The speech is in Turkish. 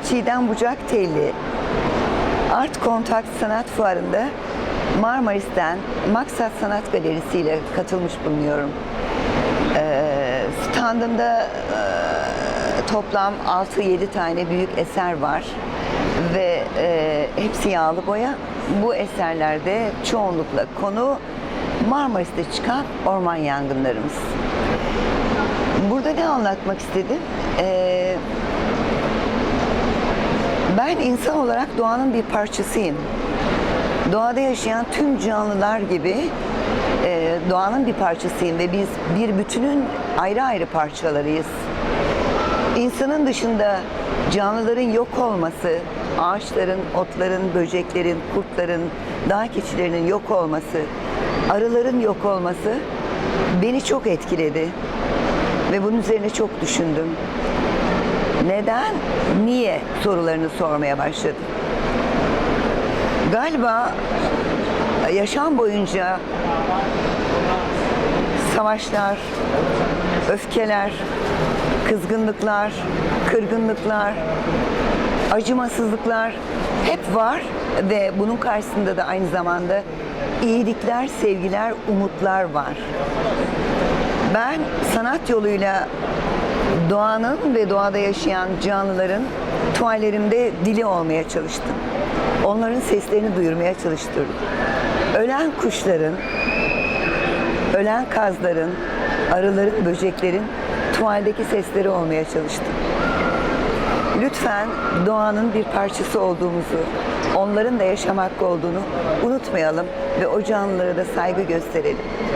Çiğdem Bucak Telli. Art Kontakt Sanat Fuarı'nda Marmaris'ten Maksat Sanat Galerisi ile katılmış bulunuyorum. Ee, standımda e, toplam 6-7 tane büyük eser var ve e, hepsi yağlı boya. Bu eserlerde çoğunlukla konu Marmaris'te çıkan orman yangınlarımız. Burada ne anlatmak istedim? Ee, ben insan olarak doğanın bir parçasıyım. Doğada yaşayan tüm canlılar gibi e, doğanın bir parçasıyım ve biz bir bütünün ayrı ayrı parçalarıyız. İnsanın dışında canlıların yok olması, ağaçların, otların, böceklerin, kurtların, dağ keçilerinin yok olması, arıların yok olması beni çok etkiledi. Ve bunun üzerine çok düşündüm. Neden, niye sorularını sormaya başladım. Galiba yaşam boyunca savaşlar, öfkeler, kızgınlıklar, kırgınlıklar, acımasızlıklar hep var ve bunun karşısında da aynı zamanda iyilikler, sevgiler, umutlar var. Ben sanat yoluyla doğanın ve doğada yaşayan canlıların tuvallerimde dili olmaya çalıştım. Onların seslerini duyurmaya çalıştım. Ölen kuşların, ölen kazların, arıların, böceklerin tuvaldeki sesleri olmaya çalıştım. Lütfen doğanın bir parçası olduğumuzu, onların da yaşam hakkı olduğunu unutmayalım ve o canlılara da saygı gösterelim.